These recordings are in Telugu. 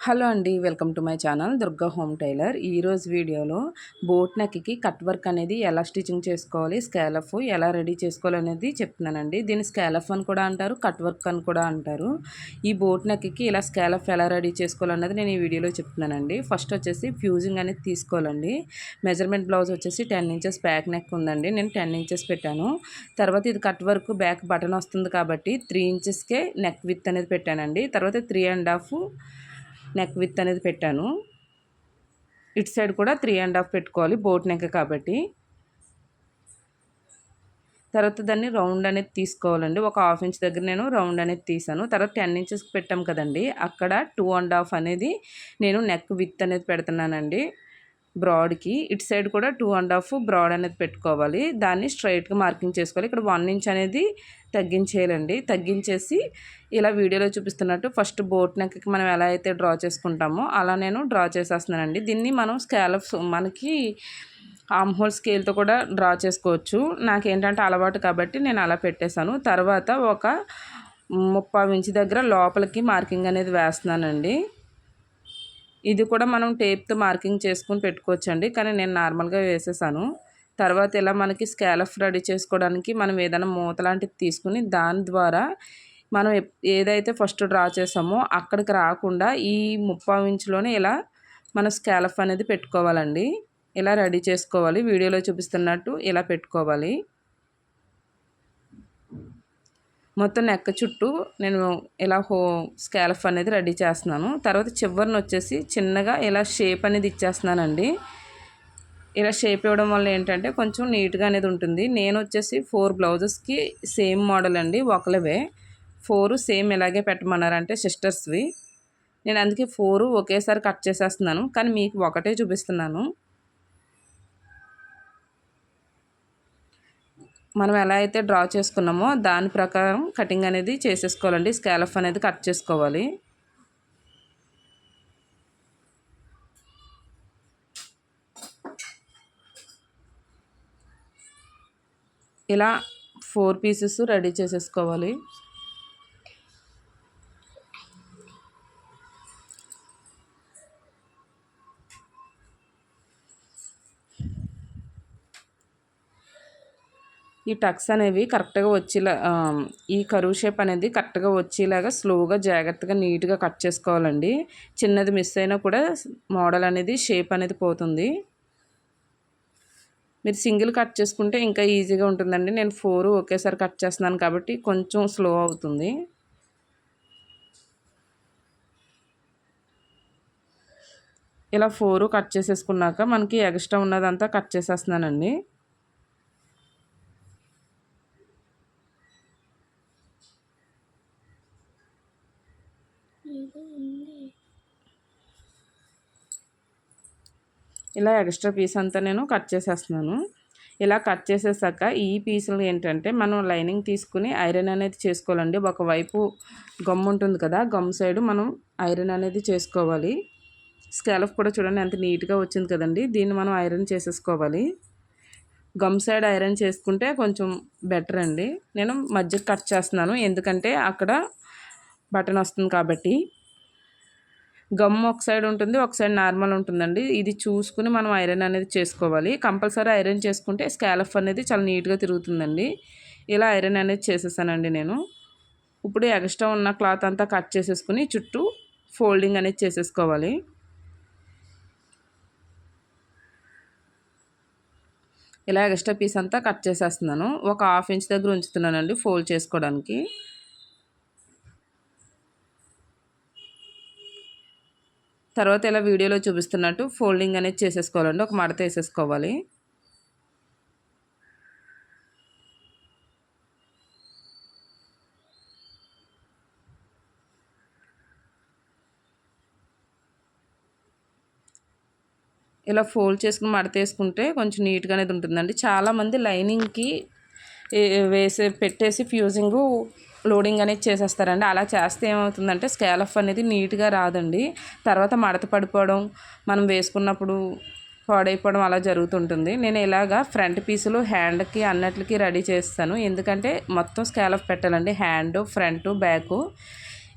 హలో అండి welcome to my channel Durga home tailor. ఈరోజు వీడియోలో బోట్ నెక్కి కట్ వర్క్ అనేది ఎలా స్టిచ్చింగ్ చేసుకోవాలి స్కాలఫ్ ఎలా రెడీ చేసుకోవాలి అనేది చెప్తున్నానండి. దీన్ని స్కాలఫ్ అని కూడా అంటారు కట్ వర్క్ అని కూడా అంటారు. ఈ బోట్ నెక్కి ఇలా స్కాలఫ్ ఎలా రెడీ చేసుకోవాలన్నది నేను ఈ వీడియోలో చెప్తున్నానండి. ఫస్ట్ వచ్చేసి ఫ్యూజింగ్ అనేది తీసుకోవాలండి. మెజర్మెంట్ బ్లౌజ్ వచ్చేసి టెన్ ఇంచెస్ బ్యాక్ నెక్ ఉందండి నేను టెన్ ఇంచెస్ పెట్టాను. తర్వాత ఇది కట్ వర్క్ బ్యాక్ బటన్ వస్తుంది కాబట్టి త్రీ ఇంచెస్కే నెక్ విత్ అనేది పెట్టానండి. తర్వాత three and half neck width అనేది పెట్టాను. ఇటు సైడ్ కూడా త్రీ అండ్ హాఫ్ పెట్టుకోవాలి బోట్ నెక్ కాబట్టి. తర్వాత దాన్ని రౌండ్ అనేది తీసుకోవాలండి. ఒక హాఫ్ ఇంచ్ దగ్గర నేను రౌండ్ అనేది తీసాను. తర్వాత టెన్ ఇంచెస్ పెట్టాం కదండి. అక్కడ టూ అండ్ హాఫ్ అనేది నేను నెక్ విత్ అనేది పెడుతున్నానండి. బ్రాడ్కి. ఇటు సైడ్ కూడా టూ అండ్ హాఫ్ బ్రాడ్ అనేది పెట్టుకోవాలి. దాన్ని స్ట్రైట్గా మార్కింగ్ చేసుకోవాలి. ఇక్కడ వన్ ఇంచ్ అనేది తగ్గించేయాలండి. తగ్గించేసి ఇలా వీడియోలో చూపిస్తున్నట్టు ఫస్ట్ బోట్ నెక్కి మనం ఎలా అయితే డ్రా చేసుకుంటామో అలా నేను డ్రా చేసేస్తున్నానండి. దీన్ని మనం స్కాలప్స్ మనకి ఆమ్ హోల్ స్కేల్తో కూడా డ్రా చేసుకోవచ్చు. నాకేంటంటే అలవాటు కాబట్టి నేను అలా పెట్టేశాను. తర్వాత ఒక ముప్పై ఇంచు దగ్గర లోపలికి మార్కింగ్ అనేది వేస్తున్నానండి. ఇది కూడా మనం టేప్తో మార్కింగ్ చేసుకుని పెట్టుకోవచ్చండి. కానీ నేను నార్మల్గా వేసేసాను. తర్వాత ఇలా మనకి స్కాలఫ్ రెడీ చేసుకోవడానికి మనం ఏదైనా మూత లాంటిది తీసుకుని దాని ద్వారా మనం ఏదైతే ఫస్ట్ డ్రా చేసామో అక్కడికి రాకుండా ఈ ముప్పై ఇంచులోనే ఇలా మన స్కాలఫ్ అనేది పెట్టుకోవాలండి. ఇలా రెడీ చేసుకోవాలి. వీడియోలో చూపిస్తున్నట్టు ఇలా పెట్టుకోవాలి. మొత్తం నెక్క చుట్టూ నేను ఇలా హో స్కాలఫ్ అనేది రెడీ చేస్తున్నాను. తర్వాత చివరిని వచ్చేసి చిన్నగా ఇలా షేప్ అనేది ఇచ్చేస్తున్నానండి. ఇలా షేప్ ఇవ్వడం వల్ల ఏంటంటే కొంచెం నీట్గా అనేది ఉంటుంది. నేను వచ్చేసి ఫోర్ బ్లౌజెస్కి సేమ్ మోడల్ అండి ఒకలవే ఫోరు సేమ్ ఇలాగే పెట్టమన్నారంటే సిస్టర్స్వి. నేను అందుకే ఫోరు ఒకేసారి కట్ చేసేస్తున్నాను. కానీ మీకు ఒకటే చూపిస్తున్నాను. మనం ఎలా అయితే డ్రా చేసుకున్నామో దాని ప్రకారం కటింగ్ అనేది చేసేసుకోవాలండి. స్కాలఫ్ అనేది కట్ చేసుకోవాలి. ఇలా ఫోర్ పీసెస్ రెడీ చేసేసుకోవాలి. ఈ టక్స్ అనేవి కరెక్ట్గా వచ్చేలా ఈ కరువు షేప్ అనేది కరెక్ట్గా వచ్చేలాగా స్లోగా జాగ్రత్తగా నీట్గా కట్ చేసుకోవాలండి. చిన్నది మిస్ అయినా కూడా మోడల్ అనేది షేప్ అనేది పోతుంది. మీరు సింగిల్ కట్ చేసుకుంటే ఇంకా ఈజీగా ఉంటుందండి. నేను ఫోర్ ఒకేసారి కట్ చేస్తున్నాను కాబట్టి కొంచెం స్లో అవుతుంది. ఇలా ఫోరు కట్ చేసేసుకున్నాక మనకి ఎక్స్ట్రా ఉన్నదంతా కట్ చేసేస్తున్నానండి. ఇలా ఎక్స్ట్రా పీస్ అంతా నేను కట్ చేసేస్తున్నాను. ఇలా కట్ చేసేసాక ఈ పీసులు ఏంటంటే మనం లైనింగ్ తీసుకుని ఐరన్ అనేది చేసుకోవాలండి. ఒకవైపు గమ్ ఉంటుంది కదా గమ్ సైడ్ మనం ఐరన్ అనేది చేసుకోవాలి. స్కాలఫ్ కూడా చూడండి ఎంత నీట్గా వచ్చింది కదండి. దీన్ని మనం ఐరన్ చేసేసుకోవాలి. గమ్ సైడ్ ఐరన్ చేసుకుంటే కొంచెం బెటర్ అండి. నేను మధ్య కట్ చేస్తున్నాను. ఎందుకంటే అక్కడ బటన్ వస్తుంది కాబట్టి. గమ్ ఒక సైడ్ ఉంటుంది ఒక సైడ్ నార్మల్ ఉంటుందండి. ఇది చూసుకుని మనం ఐరన్ అనేది చేసుకోవాలి. కంపల్సరీ ఐరన్ చేసుకుంటే స్కాలఫ్ అనేది చాలా నీట్గా తిరుగుతుందండి. ఇలా ఐరన్ అనేది చేసేసానండి నేను. ఇప్పుడు ఎక్స్ట్రా ఉన్న క్లాత్ అంతా కట్ చేసేసుకుని చుట్టూ ఫోల్డింగ్ అనేది చేసేసుకోవాలి. ఇలా ఎక్స్ట్రా పీస్ అంతా కట్ చేసేస్తున్నాను. ఒక హాఫ్ ఇంచ్ దగ్గర ఉంచుతున్నానండి ఫోల్డ్ చేసుకోవడానికి. తర్వాత ఇలా వీడియోలో చూపిస్తున్నట్టు ఫోల్డింగ్ అనేది చేసేసుకోవాలండి. ఒక మడత వేసేసుకోవాలి. ఇలా ఫోల్డ్ చేసుకుని మడత వేసుకుంటే కొంచెం నీట్గా అనేది ఉంటుందండి. చాలామంది లైనింగ్కి వేసే పెట్టేసి ఫ్యూజింగు లోడింగ్ అనేది చేసేస్తారండి. అలా చేస్తే ఏమవుతుందంటే స్కేలఫ్ అనేది నీట్గా రాదండి. తర్వాత మడత పడిపోవడం మనం వేసుకున్నప్పుడు పాడైపోవడం అలా జరుగుతుంటుంది. నేను ఇలాగా ఫ్రంట్ పీసులు హ్యాండ్కి అన్నట్లకి రెడీ చేస్తాను. ఎందుకంటే మొత్తం స్కేలఫ్ పెట్టాలండి. హ్యాండ్ ఫ్రంట్ బ్యాక్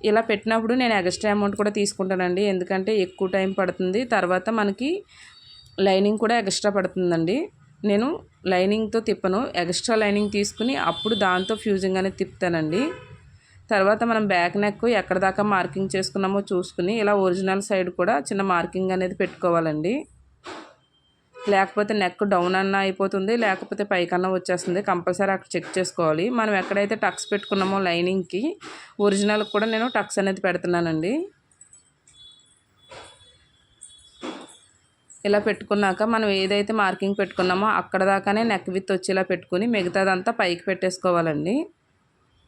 ఇలా పెట్టినప్పుడు నేను ఎక్స్ట్రా అమౌంట్ కూడా తీసుకుంటానండి. ఎందుకంటే ఎక్కువ టైం పడుతుంది. తర్వాత మనకి లైనింగ్ కూడా ఎక్స్ట్రా పడుతుందండి. నేను లైనింగ్తో తిప్పను. ఎక్స్ట్రా లైనింగ్ తీసుకుని అప్పుడు దాంతో ఫ్యూజింగ్ అనేది తిప్పుతానండి. తర్వాత మనం బ్యాక్ నెక్ ఎక్కడ దాకా మార్కింగ్ చేసుకున్నామో చూసుకుని ఇలా ఒరిజినల్ సైడ్ కూడా చిన్న మార్కింగ్ అనేది పెట్టుకోవాలండి. లేకపోతే నెక్ డౌన్ అన్న అయిపోతుంది లేకపోతే పైకన్నా వచ్చేస్తుంది. కంపల్సరీ అక్కడ చెక్ చేసుకోవాలి. మనం ఎక్కడైతే టక్స్ పెట్టుకున్నామో లైనింగ్కి ఒరిజినల్ కూడా నేను టక్స్ అనేది పెడుతున్నానండి. ఇలా పెట్టుకున్నాక మనం ఏదైతే మార్కింగ్ పెట్టుకున్నామో అక్కడ దాకానే నెక్ విత్ వచ్చేలా పెట్టుకుని మిగతాదంతా పైకి పెట్టేసుకోవాలండి.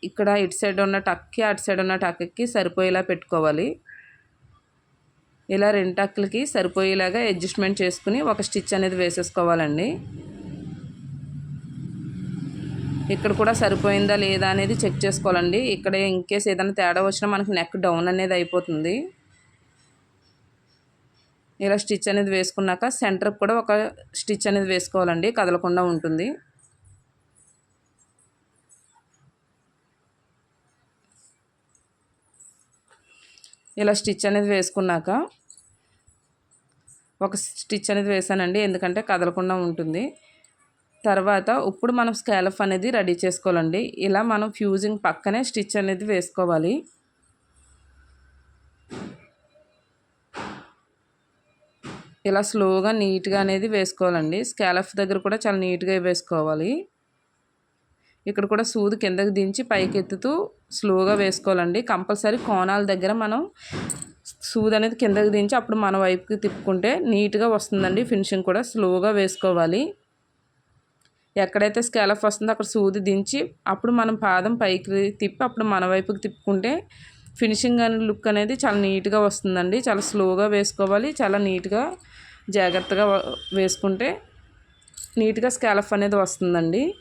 ఇక్కడ ఇటు సైడ్ ఉన్న టక్కి అటు సైడ్ ఉన్న టక్కి సరిపోయేలా పెట్టుకోవాలి. ఇలా రెండు టక్కులకి సరిపోయేలాగా అడ్జస్ట్మెంట్ చేసుకుని ఒక స్టిచ్ అనేది వేసేసుకోవాలండి. ఇక్కడ కూడా సరిపోయిందా లేదా అనేది చెక్ చేసుకోవాలండి. ఇక్కడ ఇన్కేస్ ఏదైనా తేడా వచ్చినా మనకి నెక్ డౌన్ అనేది అయిపోతుంది. ఇలా స్టిచ్ అనేది వేసుకున్నాక సెంటర్కి కూడా ఒక స్టిచ్ అనేది వేసుకోవాలండి కదలకుండా ఉంటుంది. ఇలా స్టిచ్ అనేది వేసుకున్నాక ఒక స్టిచ్ అనేది వేసానండి ఎందుకంటే కదలకుండా ఉంటుంది. తర్వాత ఇప్పుడు మనం స్కాలఫ్ అనేది రెడీ చేసుకోవాలండి. ఇలా మనం ఫ్యూజింగ్ పక్కనే స్టిచ్ అనేది వేసుకోవాలి. ఇలా స్లోగా నీట్గా అనేది వేసుకోవాలండి. స్కాలఫ్ దగ్గర కూడా చాలా నీట్గా వేసుకోవాలి. ఇక్కడ కూడా సూది కిందకి దించి పైకి ఎత్తుతూ స్లోగా వేసుకోవాలండి. కంపల్సరీ కోణాల దగ్గర మనం సూది అనేది కిందకి దించి అప్పుడు మన వైపుకి తిప్పుకుంటే నీట్గా వస్తుందండి. ఫినిషింగ్ కూడా స్లోగా వేసుకోవాలి. ఎక్కడైతే స్కాలఫ్ వస్తుందో అక్కడ సూది దించి అప్పుడు మనం పాదం పైకి తిప్పి అప్పుడు మన వైపుకి తిప్పుకుంటే ఫినిషింగ్ అనే లుక్ అనేది చాలా నీట్గా వస్తుందండి. చాలా స్లోగా వేసుకోవాలి. చాలా నీట్గా జాగ్రత్తగా వేసుకుంటే నీట్గా స్కాలఫ్ అనేది వస్తుందండి.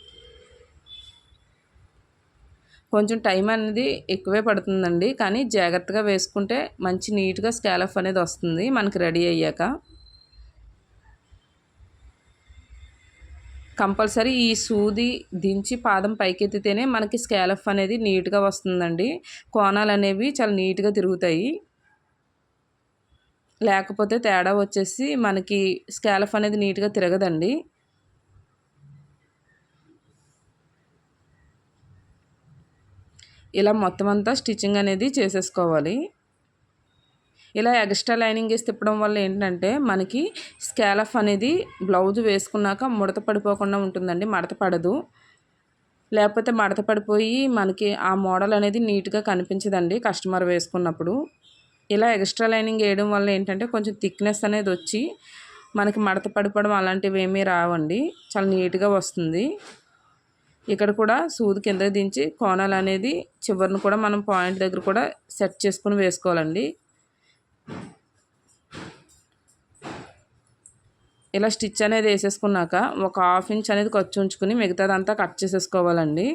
కొంచెం టైం అనేది ఎక్కువే పడుతుందండి. కానీ జాగ్రత్తగా వేసుకుంటే మంచి నీట్గా స్కాలఫ్ అనేది వస్తుంది. మనకి రెడీ అయ్యాక. కంపల్సరీ ఈ సూది దించి పాదం పైకెత్తితేనే మనకి స్కాలఫ్ అనేది నీట్గా వస్తుందండి. కోణాలు అనేవి చాలా నీట్గా తిరుగుతాయి. లేకపోతే తేడా వచ్చేసి మనకి స్కాలఫ్ అనేది నీట్గా తిరగదండి. ఇలా మొత్తం అంతా స్టిచ్చింగ్ అనేది చేసేసుకోవాలి. ఇలా ఎక్స్ట్రా లైనింగ్ వేసి తిప్పడం వల్ల ఏంటంటే మనకి స్కాలఫ్ అనేది బ్లౌజ్ వేసుకున్నాక ముడత పడిపోకుండా ఉంటుందండి మడత పడదు. లేకపోతే మడత పడిపోయి మనకి ఆ మోడల్ అనేది నీట్గా కనిపించదండి కస్టమర్ వేసుకున్నప్పుడు. ఇలా ఎక్స్ట్రా లైనింగ్ వేయడం వల్ల ఏంటంటే కొంచెం థిక్నెస్ అనేది వచ్చి మనకి మడత పడిపోవడం అలాంటివి ఏమీ రావండి. చాలా నీట్గా వస్తుంది. ఇక్కడ కూడా సూది కింద దించి కోణాలు అనేది చివరిని కూడా మనం పాయింట్ దగ్గర కూడా సెట్ చేసుకుని వేసుకోవాలండి. ఇలా స్టిచ్ అనేది వేసేసుకున్నాక ఒక హాఫ్ ఇంచ్ అనేది ఖర్చు ఉంచుకుని మిగతాదంతా కట్ చేసేసుకోవాలండి.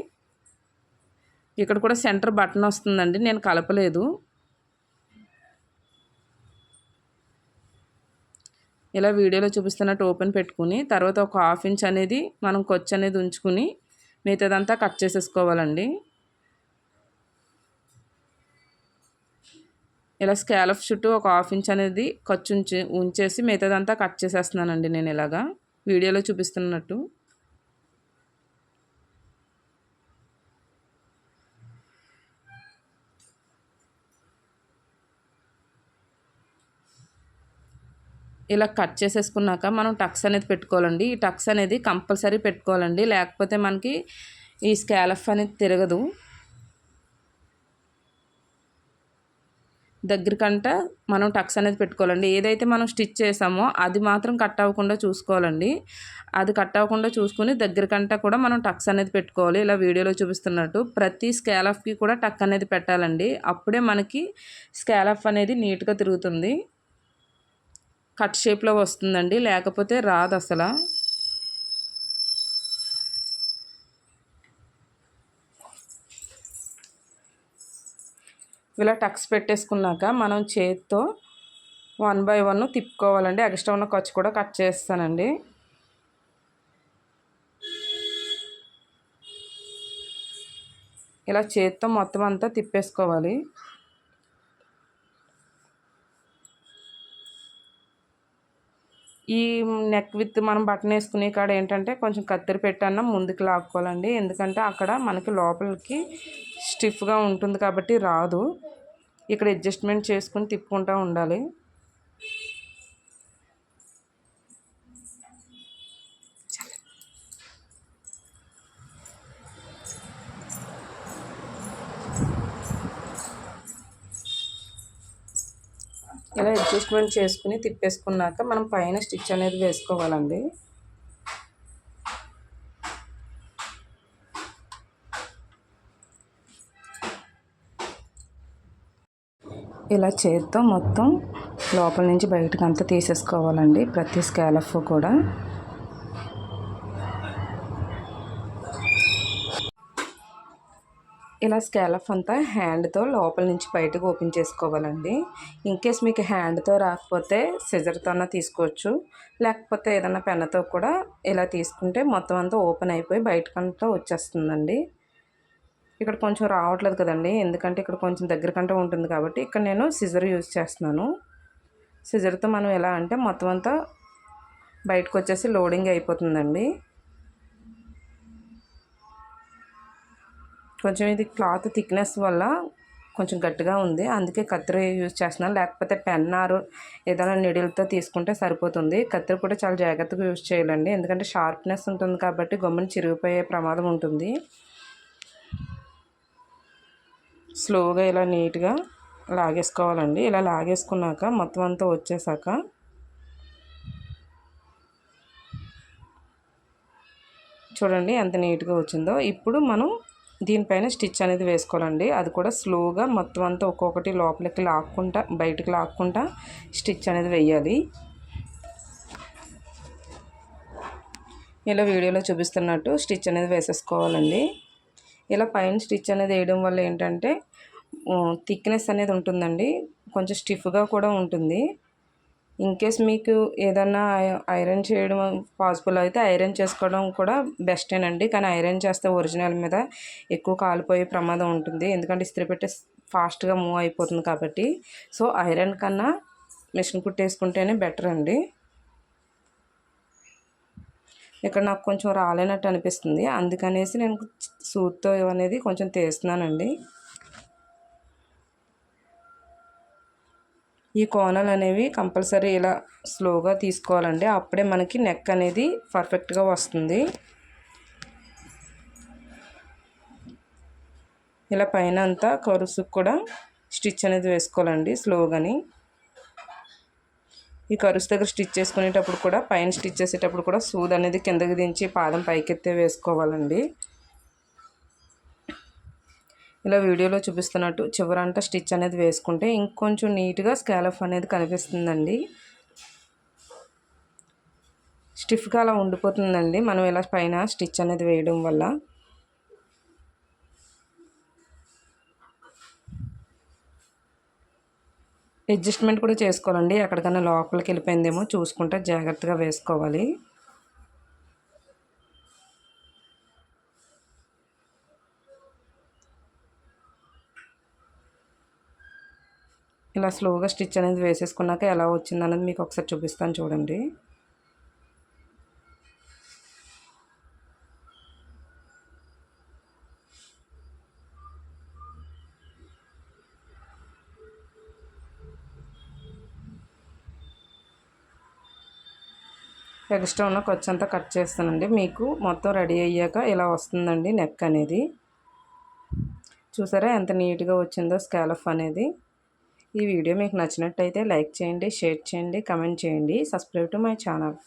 ఇక్కడ కూడా సెంటర్ బటన్ వస్తుందండి. నేను కలపలేదు. ఇలా వీడియోలో చూపిస్తున్నట్టు ఓపెన్ పెట్టుకుని తర్వాత ఒక హాఫ్ ఇంచ్ అనేది మనం కొచ్చు అనేది ఉంచుకుని మిగతాదంతా కట్ చేసేసుకోవాలండి. ఇలా స్కాలఫ్ చుట్టూ ఒక హాఫ్ ఇంచ్ అనేది ఖర్చు ఉంచి ఉంచేసి మిగతాదంతా కట్ చేసేస్తున్నానండి నేను ఇలాగా. వీడియోలో చూపిస్తున్నట్టు. ఇలా కట్ చేసేసుకున్నాక మనం టక్స్ అనేది పెట్టుకోవాలండి. ఈ టక్స్ అనేది కంపల్సరీ పెట్టుకోవాలండి. లేకపోతే మనకి ఈ స్కాలఫ్ అనేది తిరగదు. దగ్గరకంట మనం టక్స్ అనేది పెట్టుకోవాలండి. ఏదైతే మనం స్టిచ్ చేసామో అది మాత్రం కట్ అవ్వకుండా చూసుకోవాలండి. అది కట్ అవ్వకుండా చూసుకుని దగ్గరకంట కూడా మనం టక్స్ అనేది పెట్టుకోవాలి. ఇలా వీడియోలో చూపిస్తున్నట్టు ప్రతి స్కాలఫ్కి కూడా టక్ అనేది పెట్టాలండి. అప్పుడే మనకి స్కాలఫ్ అనేది నీట్గా తిరుగుతుంది. కట్ షేప్లో వస్తుందండి. లేకపోతే రాదు అసలు. ఇలా టక్స్ పెట్టేసుకున్నాక మనం చేతితో వన్ బై వన్ తిప్పుకోవాలండి. ఎక్స్ట్రా ఉన్న ఖర్చు కూడా కట్ చేస్తానండి. ఇలా చేతితో మొత్తం అంతా తిప్పేసుకోవాలి. ఈ నెక్ విత్ మనం బటన్ వేసుకునే కాడ ఏంటంటే కొంచెం కత్తిరి పెట్టన్నా ముందుకు లాక్కోవాలండి. ఎందుకంటే అక్కడ మనకి లోపలికి స్టిఫ్గా ఉంటుంది కాబట్టి రాదు. ఇక్కడ అడ్జస్ట్మెంట్ చేసుకుని తిప్పుకుంటూ ఉండాలి. ఇలా అడ్జస్ట్మెంట్ చేసుకుని తిప్పేసుకున్నాక మనం పైన స్టిచ్ అనేది వేసుకోవాలండి. ఇలా చేత్తో మొత్తం లోపల నుంచి బయటకు అంతా తీసేసుకోవాలండి ప్రతి స్కాలఫ్ కూడా. ఇలా స్కాలఫ్ అంతా హ్యాండ్తో లోపల నుంచి బయటకు ఓపెన్ చేసుకోవాలండి. ఇన్ కేస్ మీకు హ్యాండ్తో రాకపోతే సిజర్తో తీసుకోవచ్చు. లేకపోతే ఏదైనా పెన్నతో కూడా ఇలా తీసుకుంటే మొత్తం అంతా ఓపెన్ అయిపోయి బయటకంతా వచ్చేస్తుందండి. ఇక్కడ కొంచెం రావట్లేదు కదండి. ఎందుకంటే ఇక్కడ కొంచెం దగ్గర కంటే ఉంటుంది కాబట్టి ఇక్కడ నేను సిజర్ యూజ్ చేస్తున్నాను. సిజర్తో మనం ఎలా అంటే మొత్తం అంతా బయటకు వచ్చేసి లోడింగ్ అయిపోతుందండి. కొంచెం ఇది క్లాత్ థిక్నెస్ వల్ల కొంచెం గట్టిగా ఉంది. అందుకే కత్తిరి యూజ్ చేస్తున్నాను. లేకపోతే పెన్నారు ఏదైనా నిడిల్తో తీసుకుంటే సరిపోతుంది. కత్తిరి కూడా చాలా జాగ్రత్తగా యూజ్ చేయాలండి. ఎందుకంటే షార్ప్నెస్ ఉంటుంది కాబట్టి గమ్మున చిరిగిపోయే ప్రమాదం ఉంటుంది. స్లోగా ఇలా నీట్గా లాగేసుకోవాలండి. ఇలా లాగేసుకున్నాక మొత్తం అంతా వచ్చేసాక చూడండి ఎంత నీట్గా వచ్చిందో. ఇప్పుడు మనం దీనిపైన స్టిచ్ అనేది వేసుకోవాలండి. అది కూడా స్లోగా మొత్తం అంతా ఒక్కొక్కటి లోపలికి లాక్కుంటా బయటకు లాక్కుంటా స్టిచ్ అనేది వేయాలి. ఇలా వీడియోలో చూపిస్తున్నట్టు స్టిచ్ అనేది వేసేసుకోవాలండి. ఇలా పైన స్టిచ్ అనేది వేయడం వల్ల ఏంటంటే థిక్నెస్ అనేది ఉంటుందండి. కొంచెం స్టిఫ్గా కూడా ఉంటుంది. ఇన్ కేస్ మీకు ఏదన్నా ఐరన్ చేయడం పాసిబుల్ అయితే ఐరన్ చేసుకోవడం కూడా బెస్టేనండి. కానీ ఐరన్ చేస్తే ఒరిజినల్ మీద ఎక్కువ కాలిపోయే ప్రమాదం ఉంటుంది. ఎందుకంటే ఇస్త్రీ పెట్టే ఫాస్ట్గా మూవ్ అయిపోతుంది కాబట్టి. సో ఐరన్ కన్నా మిషన్ కుట్టేసుకుంటేనే బెటర్ అండి ఇక్కడ నాకు కొంచెం రాలేనట్టు అనిపిస్తుంది. అందుకనేసి నేను సూత్తో అనేది కొంచెం తీస్తున్నానండి. ఈ కోనలు అనేవి కంపల్సరీ ఇలా స్లోగా తీసుకోవాలండి. అప్పుడే మనకి నెక్ అనేది పర్ఫెక్ట్గా వస్తుంది. ఇలా పైన అంతా కరుసుకు కూడా స్టిచ్ అనేది వేసుకోవాలండి స్లోగాని. ఈ కరుసు దగ్గర స్టిచ్ చేసుకునేటప్పుడు కూడా పైన స్టిచ్ చేసేటప్పుడు కూడా సూద్ అనేది కిందకి దించి పాదం పైకెత్తే వేసుకోవాలండి. ఇలా వీడియోలో చూపిస్తున్నట్టు చివరంట స్టిచ్ అనేది వేసుకుంటే ఇంకొంచెం నీట్గా స్కాలఫ్ అనేది కనిపిస్తుందండి. స్టిఫ్గా అలా ఉండిపోతుందండి. మనం ఇలా పైన స్టిచ్ అనేది వేయడం వల్ల. అడ్జస్ట్మెంట్ కూడా చేసుకోవాలండి. ఎక్కడికైనా లోపలికి వెళ్ళిపోయిందేమో చూసుకుంటే జాగ్రత్తగా వేసుకోవాలి. ఇలా స్లోగా స్టిచ్ అనేది వేసేసుకున్నాక ఎలా వచ్చింది అనేది మీకు ఒకసారి చూపిస్తాను చూడండి. ఎక్స్ట్రా ఉన్న ఖర్చు అంతా కట్ చేస్తానండి. మీకు మొత్తం రెడీ అయ్యాక ఇలా వస్తుందండి నెక్ అనేది. చూసారా ఎంత నీట్గా వచ్చిందో స్కాలఫ్ అనేది. ఈ వీడియో మీకు నచ్చినట్టయితే లైక్ చేయండి షేర్ చేయండి కమెంట్ చేయండి సబ్స్క్రైబ్ టు మై ఛానల్.